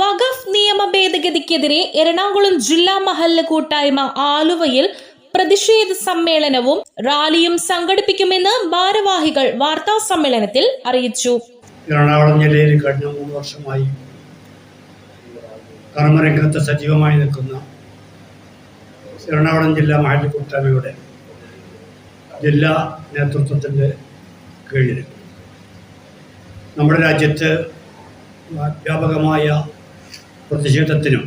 വഖഫ് നിയമ ഭേദഗതിക്കെതിരെ എറണാകുളം ജില്ലാ മഹല്ല കൂട്ടായ്മ ആലുവയിൽ പ്രതിഷേധ സമ്മേളനവും റാലിയും സംഘടിപ്പിക്കുമെന്ന് ഭാരവാഹികൾ വാർത്താ സമ്മേളനത്തിൽ അറിയിച്ചു. എറണാകുളം ജില്ലയിൽ കഴിഞ്ഞ മൂന്ന് വർഷമായി കർമ്മരംഗത്ത് സജീവമായി നിൽക്കുന്ന എറണാകുളം ജില്ലാ മഹല്ല കൂട്ടായ്മയുടെ ജില്ലാ നേതൃത്വത്തിന്റെ കീഴിൽ. നമ്മുടെ രാജ്യത്ത് വ്യാപകമായ പ്രതിഷേധത്തിനും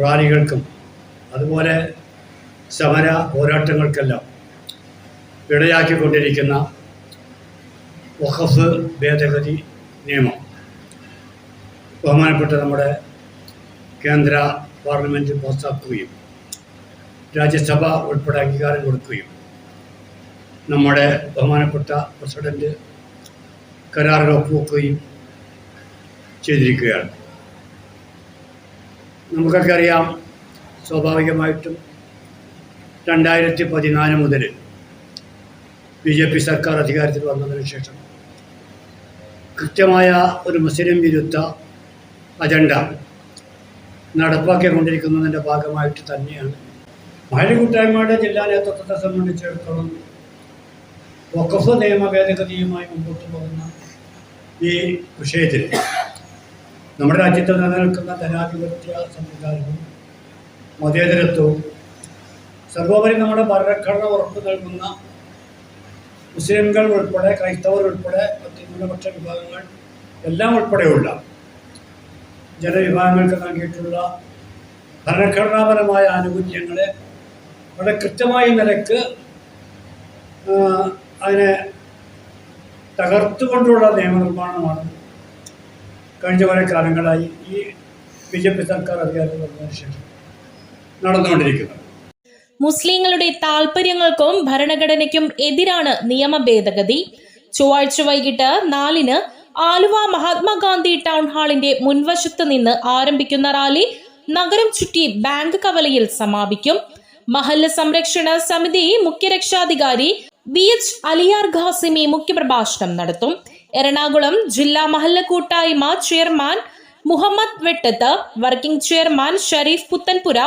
റാലികൾക്കും അതുപോലെ സമര പോരാട്ടങ്ങൾക്കെല്ലാം ഇടയാക്കിക്കൊണ്ടിരിക്കുന്ന വഖഫ് ഭേദഗതി നിയമം. ബഹുമാനപ്പെട്ട നമ്മുടെ കേന്ദ്ര പാർലമെന്റ് പാസ്സാക്കുകയും രാജ്യസഭ ഉൾപ്പെടെ അംഗീകാരം കൊടുക്കുകയും നമ്മുടെ ബഹുമാനപ്പെട്ട പ്രസിഡന്റ് കരാറിൽ ഒപ്പുവെക്കുകയും ചെയ്തിരിക്കുകയാണ്. നമുക്കൊക്കെ അറിയാം സ്വാഭാവികമായിട്ടും രണ്ടായിരത്തി പതിനാല് മുതൽ ബി ജെ പി സർക്കാർ അധികാരത്തിൽ വന്നതിന് ശേഷം കൃത്യമായ ഒരു മുസ്ലിം വിരുദ്ധ അജണ്ട നടപ്പാക്കിക്കൊണ്ടിരിക്കുന്നതിന്റെ ഭാഗമായിട്ട് തന്നെയാണ്. മഴ കൂട്ടായ്മയുടെ ജില്ലാ നേതൃത്വത്തെ സംബന്ധിച്ചിടത്തോളം വഖഫ് നിയമ ഭേദഗതിയുമായി മുമ്പോട്ട് പോകുന്ന ഈ വിഷയത്തിൽ നമ്മുടെ രാജ്യത്ത് നിലനിൽക്കുന്ന ധനാധിപത്യ സംവിധാനവും മതേതരത്വവും സർവോപരി നമ്മുടെ ഭരണഘടന ഉറപ്പ് നൽകുന്ന മുസ്ലിംകൾ ഉൾപ്പെടെ ക്രൈസ്തവർ ഉൾപ്പെടെ ന്യൂനപക്ഷ വിഭാഗങ്ങൾ എല്ലാം ഉൾപ്പെടെയുള്ള ജനവിഭാഗങ്ങൾക്ക് നൽകിയിട്ടുള്ള ഭരണഘടനാപരമായ ആനുകൂല്യങ്ങളെ വളരെ കൃത്യമായ നിലയ്ക്ക് അതിനെ തകർത്തുകൊണ്ടുള്ള നിയമനിർമ്മാണമാണ് കഴിഞ്ഞ കുറേ കാലങ്ങളായി ഈ ബി ജെ പി സർക്കാർ അധികാരത്തിൽ വന്നതിന് ശേഷം നടന്നുകൊണ്ടിരിക്കുന്നത് മുസ്ലിങ്ങളുടെ താൽപര്യങ്ങൾക്കും ഭരണഘടനയ്ക്കും എതിരാണ് നിയമ ഭേദഗതി ചൊവ്വാഴ്ച വൈകിട്ട് നാലിന് ആലുവ മഹാത്മാഗാന്ധി ടൗൺ ഹാളിന്റെ മുൻവശത്ത് നിന്ന് ആരംഭിക്കുന്ന റാലി നഗരം ചുറ്റി ബാങ്ക് കവലയിൽ സമാപിക്കും. മഹല്ല സംരക്ഷണ സമിതി മുഖ്യരക്ഷാധികാരി ബി എച്ച് അലിയാർ ഖാസിമി മുഖ്യപ്രഭാഷണം നടത്തും. എറണാകുളം ജില്ലാ മഹല്ല കൂട്ടായ്മ chairman Muhammad Vettath working chairman Sharif Puthenpura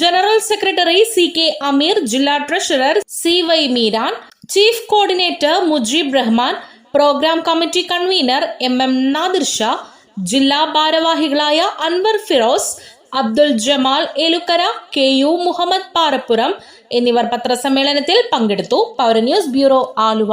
general secretary C K Ameer ജില്ലാ treasurer C Y Meeran chief coordinator Mujeeb Rahman programme committee convener M M Nadir Shah ജില്ലാ ഭാരവാഹികളായ അൻവർ ഫിറോസ് അബ്ദുൽ ജമാൽ എലുക്കര കെ യു മുഹമ്മദ് പാറപ്പുറം എന്നിവർ പത്രസമ്മേളനത്തിൽ പങ്കെടുത്തു. Power news bureau Aluva.